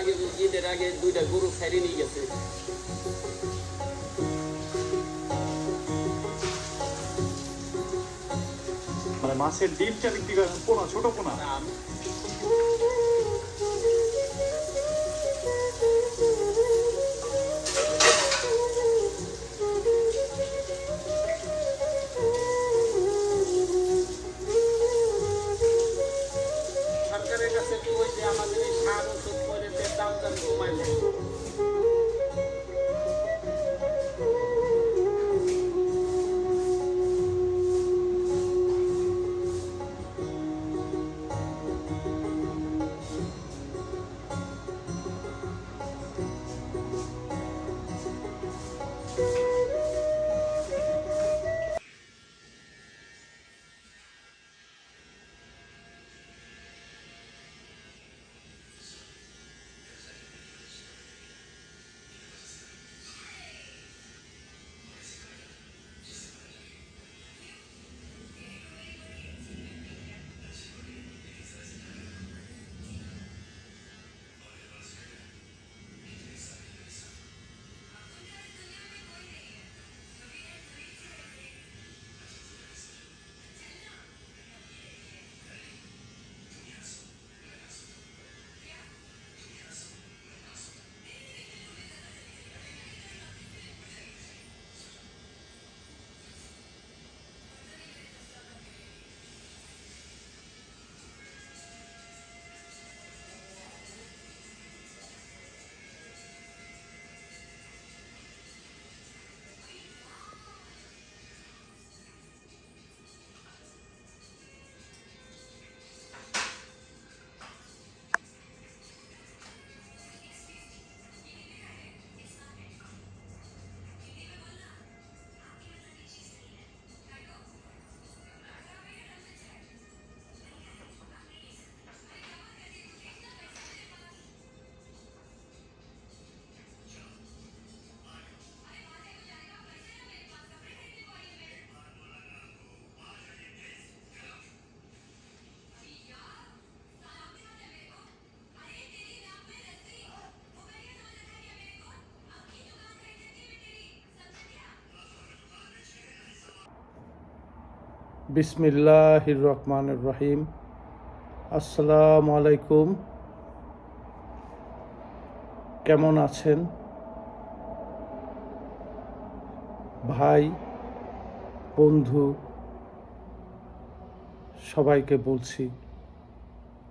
আগে ঈদের আগে দুইটা গরু ফেরি নিয়ে গেছে। মানে মাছের ডিমটা বিক্রি করেন পোনা ছোট পোনা বিসমিল্লাহির রহমানির রহিম আসসালামু আলাইকুম কেমন আছেন? ভাই, বন্ধু, সবাইকে বলছি,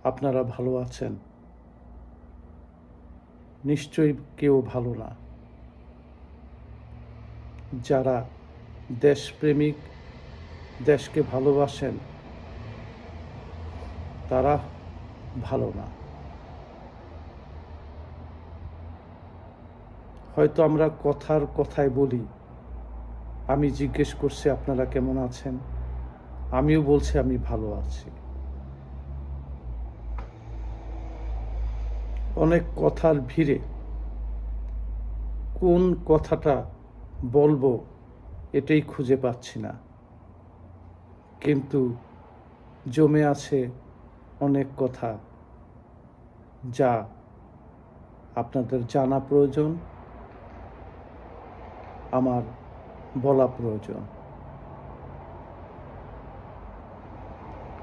আপনারা ভালো আছেন? নিশ্চয়ই কেউ ভালো না। যারা দেশপ্রেমিক দেশকে ভালোবাসেন, তারা ভালো না। হয়তো আমরা কথার কথায় বলি, আমি জিজ্ঞেস করছি, আপনারা কেমন আছেন? আমিও বলছি, আমি ভালো আছি। অনেক কথার ভিড়ে কোন কথাটা বলব এটাই খুঁজে পাচ্ছি না। কিন্তু জমে আছে অনেক কথা যা আপনাদের জানা প্রয়োজন, আমার বলা প্রয়োজন।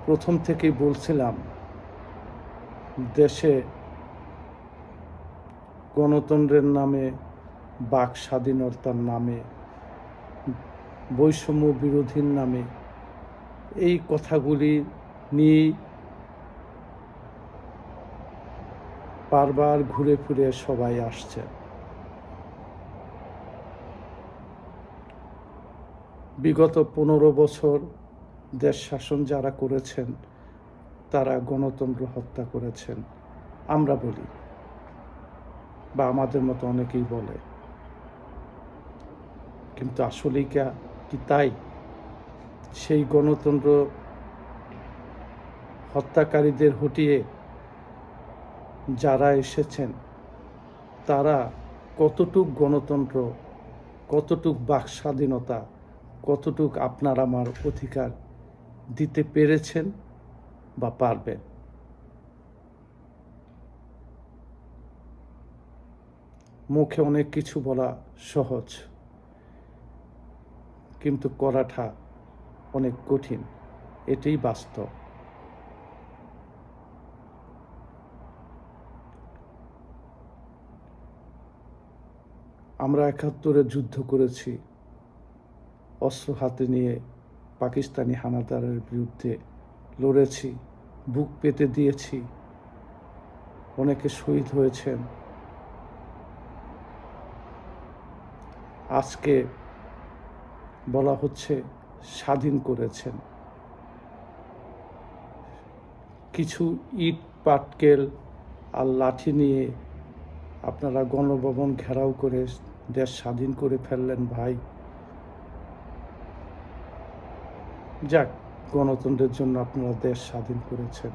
প্রথম থেকেই বলছিলাম, দেশে গণতন্ত্রের নামে, বাক স্বাধীনতার নামে, বৈষম্য বিরোধীর নামে এই কথাগুলি নিয়েই বারবার ঘুরে ফিরে সবাই আসছে। বিগত পনেরো বছর দেশ শাসন যারা করেছেন, তারা গণতন্ত্র হত্যা করেছেন। আমরা বলি, বা আমাদের মতো অনেকেই বলে। কিন্তু আসলেই কি তাই? সেই গণতন্ত্র হত্যাকারীদের হটিয়ে যারা এসেছেন, তারা কতটুক গণতন্ত্র, কতটুক বাক স্বাধীনতা কতটুক আপনার আমার অধিকার দিতে পেরেছেন বা পারবেন? মুখে অনেক কিছু বলা সহজ, কিন্তু করাটা অনেক কঠিন। এটাই বাস্তব। আমরা একাত্তরে যুদ্ধ করেছি। অস্ত্র হাতে নিয়ে পাকিস্তানি হানাদারের বিরুদ্ধে লড়েছি, বুক পেতে দিয়েছি। অনেকে শহীদ হয়েছেন। আজকে বলা হচ্ছে স্বাধীন করেছেন। কিছু ইট, পাটকেল আর লাঠি নিয়ে আপনারা গণভবন ঘেরাও করে দেশ স্বাধীন করে ফেললেন ভাই। যাক, গণতন্ত্রের জন্য আপনারা দেশ স্বাধীন করেছেন।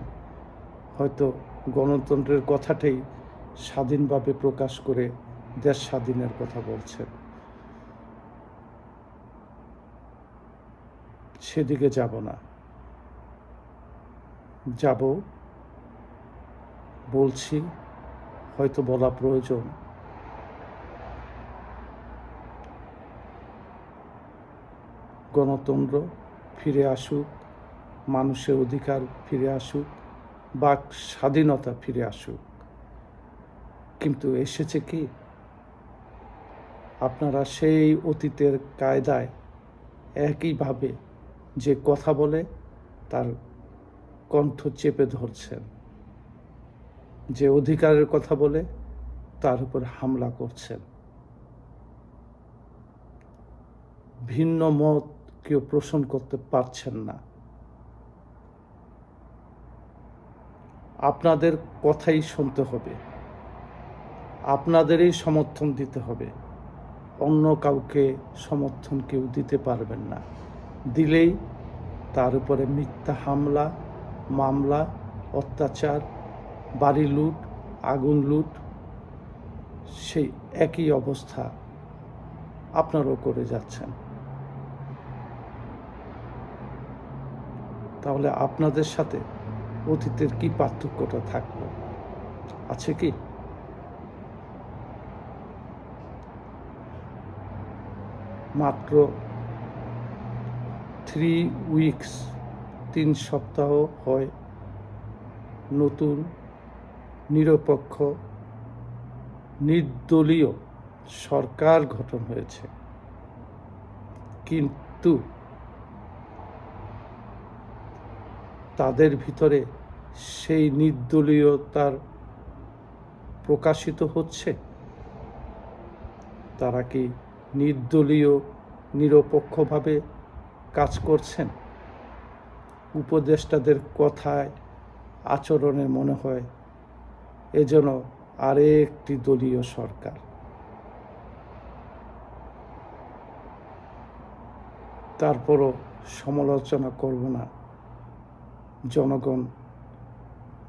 হয়তো গণতন্ত্রের কথাটাই স্বাধীনভাবে প্রকাশ করে দেশ স্বাধীনের কথা বলছেন। সেদিকে যাব না। যাব, বলছি, হয়তো বলা প্রয়োজন। গণতন্ত্র ফিরে আসুক, মানুষের অধিকার ফিরে আসুক বাক স্বাধীনতা ফিরে আসুক। কিন্তু এসেছে কি? আপনারা সেই অতীতের কায়দায় একইভাবে যে কথা বলে তার কণ্ঠ চেপে ধরছেন যে অধিকারের কথা বলে তার উপর হামলা করছেন ভিন্ন মত কেউ পোষণ করতে পারছেন না। আপনাদের কথাই শুনতে হবে। আপনাদেরই সমর্থন দিতে হবে। অন্য কাউকে সমর্থন কেউ দিতে পারবেন না। দিলেই তার উপরে মিথ্যা হামলা, মামলা, অত্যাচার, বাড়ি লুট, আগুন লুট, সেই একই অবস্থা আপনারাও করে যাচ্ছেন। তাহলে আপনাদের সাথে অতীতের কি পার্থক্যটা থাকল? আছে কি? মাত্র থ্রি উইকস তিন সপ্তাহ হয় নতুন, নিরপেক্ষ, নির্দলীয় সরকার গঠন হয়েছে। কিন্তু তাদের ভিতরে সেই নির্দলীয়তার প্রকাশিত হচ্ছে? তারা কি নির্দলীয়, নিরপেক্ষভাবে করছেন? উপদেষ্টাদের কথায় আচরণে মনে হয়, এ যেন আরেকটি দলীয় সরকার। তারপরও সমালোচনা করব না। জনগণ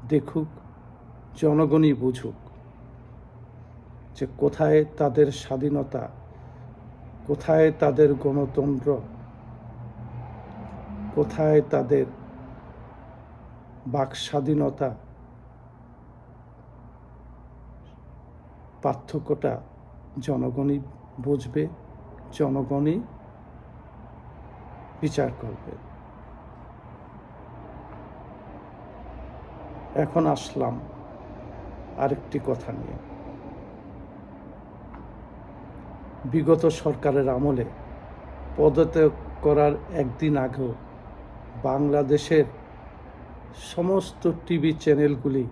দেখুক, জনগণই বুঝুক যে কোথায় তাদের স্বাধীনতা, কোথায় তাদের গণতন্ত্র কোথায় তাদের বাক স্বাধীনতা পার্থক্যটা জনগণই বুঝবে, জনগণই বিচার করবে। এখন আসলাম আরেকটি কথা নিয়ে। বিগত সরকারের আমলে পদত্যাগ করার একদিন আগেও বাংলাদেশের সমস্ত টিভি চ্যানেলগুলি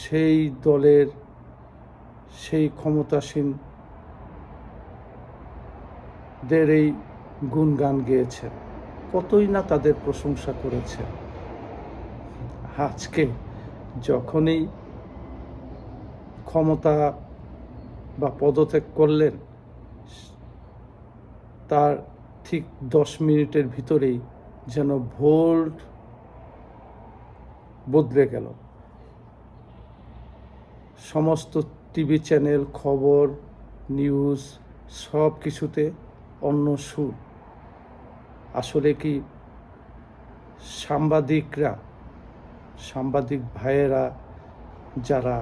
সেই দলের সেই ক্ষমতাসীনদের এই গুণগান গেয়েছেন। কতই না তাদের প্রশংসা করেছেন। আজকে যখনই ক্ষমতা বা পদত্যাগ করলেন, তার ঠিক দশ মিনিটের ভিতরেই যেন ভোল্ট বদলে গেল। সমস্ত টিভি চ্যানেল, খবর, নিউজ, সব কিছুতে অন্য সুর। আসলে কি সাংবাদিকরা, সাংবাদিক ভাইয়েরা, যারা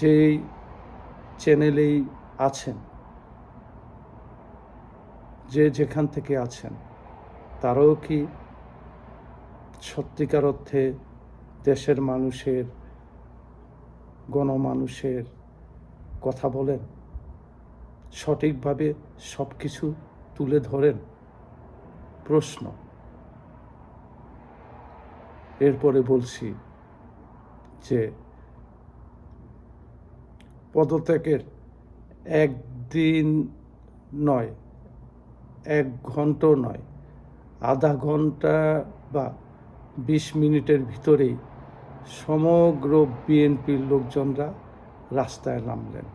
যেই চ্যানেলেই আছেন, যে যেখান থেকে আছেন তারাও কি সত্যিকার অর্থে দেশের মানুষের, গণমানুষের কথা বলেন, সঠিকভাবে সব কিছু তুলে ধরেন। প্রশ্ন। এরপরে বলছি যে পদত্যাগের একদিন নয়, এক ঘন্টাও নয় আধা ঘণ্টা বা বিশ মিনিটের ভিতরেই সমগ্র বিএনপির লোকজনরা রাস্তায় নামলেন,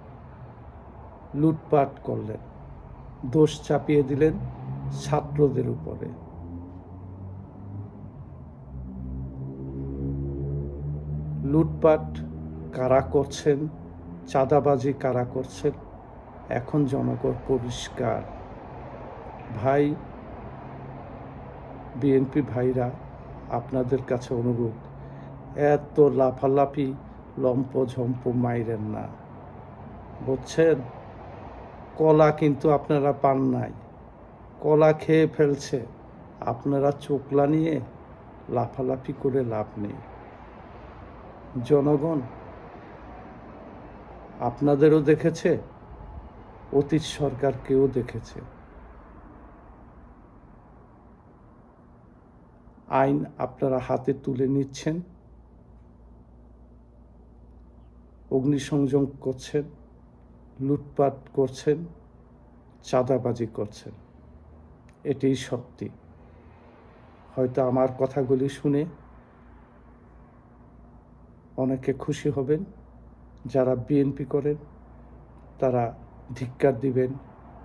লুটপাট করলেন, দোষ চাপিয়ে দিলেন ছাত্রদের উপরে। লুটপাট কারা করছেন, চাঁদাবাজি কারা করছেন, এখন জনগণ পরিষ্কার। ভাই বিএনপি ভাইরা আপনাদের কাছে অনুরোধ, এত লাফালাফি, লম্প ঝম্প মাইরেন না। বুঝছেন? কলা কিন্তু আপনারা পান নাই। কলা খেয়ে ফেলছে। আপনারা চোখলা নিয়ে লাফালাফি করে লাভ নেই। জনগণ, আপনাদেরও দেখেছে? অতীত সরকারকেও দেখেছে? আইন আপনারা হাতে তুলে নিচ্ছেন, অগ্নিসংযোগ করছেন, লুটপাট করছেন, চাঁদাবাজি করছেন। এটাই সত্যি হয়তো আমার কথাগুলি শুনে অনেকে খুশি হবেন, যারা বিএনপি করেন, তারা ধিক্কার দিবেন,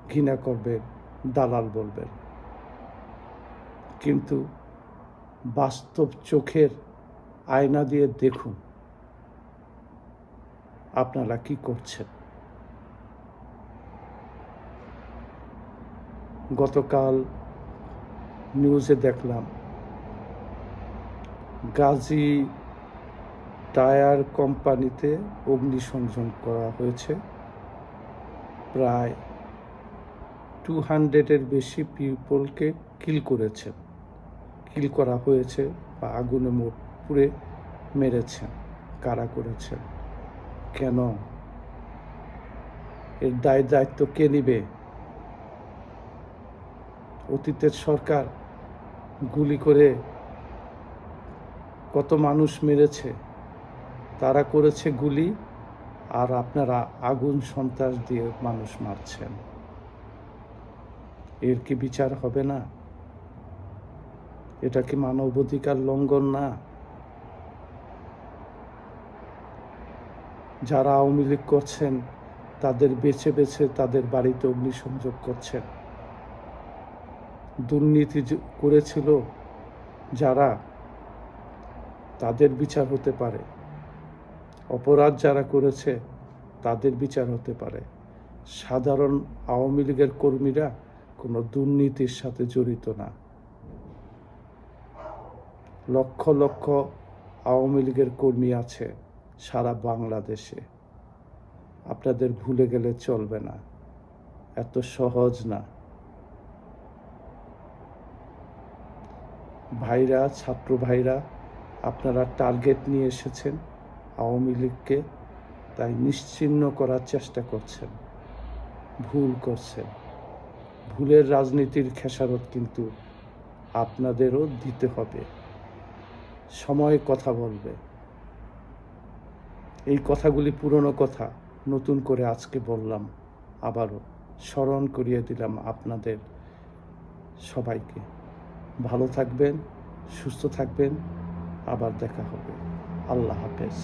ঘৃণা করবেন, দালাল বলবেন। কিন্তু বাস্তব চোখের আয়না দিয়ে দেখুন আপনারা কি করছেন। গতকাল নিউজে দেখলাম, গাজী টায়ার কোম্পানিতে অগ্নিসংযোগ করা হয়েছে। প্রায় টু হান্ড্রেডের বেশি পিপলকে কিল করেছে। কিল করা হয়েছে বা আগুনে পুড়ে মেরেছেন, কারা করেছেন, কেন? এর দায় দায়িত্ব কে নিবে? অতীতের সরকার গুলি করে কত মানুষ মেরেছে, তারা করেছে গুলি আর আপনারা আগুন সন্ত্রাস দিয়ে মানুষ মারছেন। এর কি বিচার হবে না? এটা কি মানবাধিকার লঙ্ঘন না? যারা আওয়ামী লীগ করছেন, তাদের বেছে বেছে তাদের বাড়িতে অগ্নিসংযোগ করছেন। দুর্নীতি করেছিল যারা, তাদের বিচার হতে পারে। অপরাধ যারা করেছে, তাদের বিচার হতে পারে। সাধারণ আওয়ামী লীগের কর্মীরা কোনো দুর্নীতির সাথে জড়িত না। লক্ষ লক্ষ আওয়ামী লীগের কর্মী আছে সারা বাংলাদেশে। আপনাদের ভুলে গেলে চলবে না। এত সহজ না। ভাইরা, ছাত্র ভাইরা, আপনারা টার্গেট নিয়ে এসেছেন আওয়ামী লীগকে, তাই নিশ্চিহ্ন করার চেষ্টা করছেন। ভুল করছেন। ভুলের রাজনীতির খেসারত কিন্তু আপনাদেরও দিতে হবে। সময় কথা বলবে। এই কথাগুলি পুরনো কথা, নতুন করে আজকে বললাম, আবারও স্মরণ করিয়ে দিলাম আপনাদের সবাইকে। ভালো থাকবেন, সুস্থ থাকবেন, আবার দেখা হবে। আল্লাহ হাফেজ।